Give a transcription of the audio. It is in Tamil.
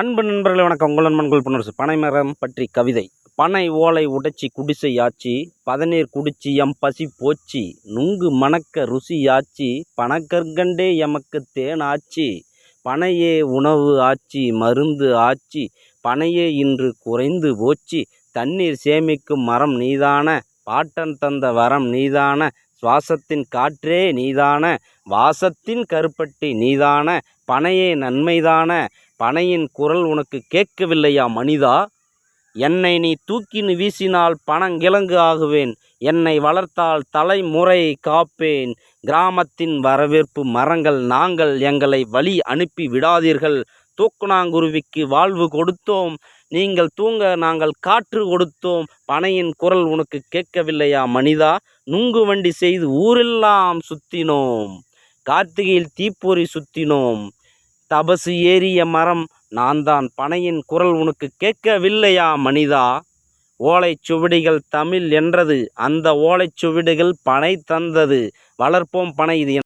அன்பு நண்பர்களே வணக்கம். உங்கள் நண்பன் புனரசு பனைமரம் பற்றி கவிதை. பனை ஓலை உடைச்சி குடிசை ஆச்சி. பதநீர் குடிச்சி எம் பசி போச்சி. நுங்கு மணக்க ருசியாச்சி பனக்கற்கண்டே எமக்கு தேன் ஆச்சி. பனையே உணவு ஆச்சி மருந்து ஆச்சி. பனையே இன்று குறைந்து போச்சி. தண்ணீர் சேமிக்கும் மரம் நீதான. பாட்டன் தந்த வரம் நீதான. சுவாசத்தின் காற்றே நீதான. வாசத்தின் கருப்பட்டி நீதான. பனையே நன்மைதான பனையின் குரல் உனக்கு கேட்கவில்லையா மனிதா? என்னை நீ தூக்கின்னு வீசினால் பணங்கிழங்கு ஆகுவேன் என்னை வளர்த்தால் தலைமுறை காப்பேன். கிராமத்தின் வரவேற்பு மரங்கள் நாங்கள் எங்களை வழி அனுப்பி விடாதீர்கள். தூக்குனாங்குருவிக்கு வாழ்வு கொடுத்தோம் நீங்கள் தூங்க நாங்கள் காற்று கொடுத்தோம். பனையின் குரல் உனக்கு கேட்கவில்லையா மனிதா? நுங்கு வண்டி செய்து ஊரெல்லாம் சுத்தினோம் கார்த்திகையில் தீப்பொறி சுத்தினோம். தபசு ஏறிய மரம் நான் தான் பனையின் குரல் உனக்கு கேட்கவில்லையா மனிதா? ஓலைச் சுவடிகள் தமிழ் என்றது. அந்த ஓலைச் சுவடிகள் பனை தந்தது. வளர்ப்போம் பனை இது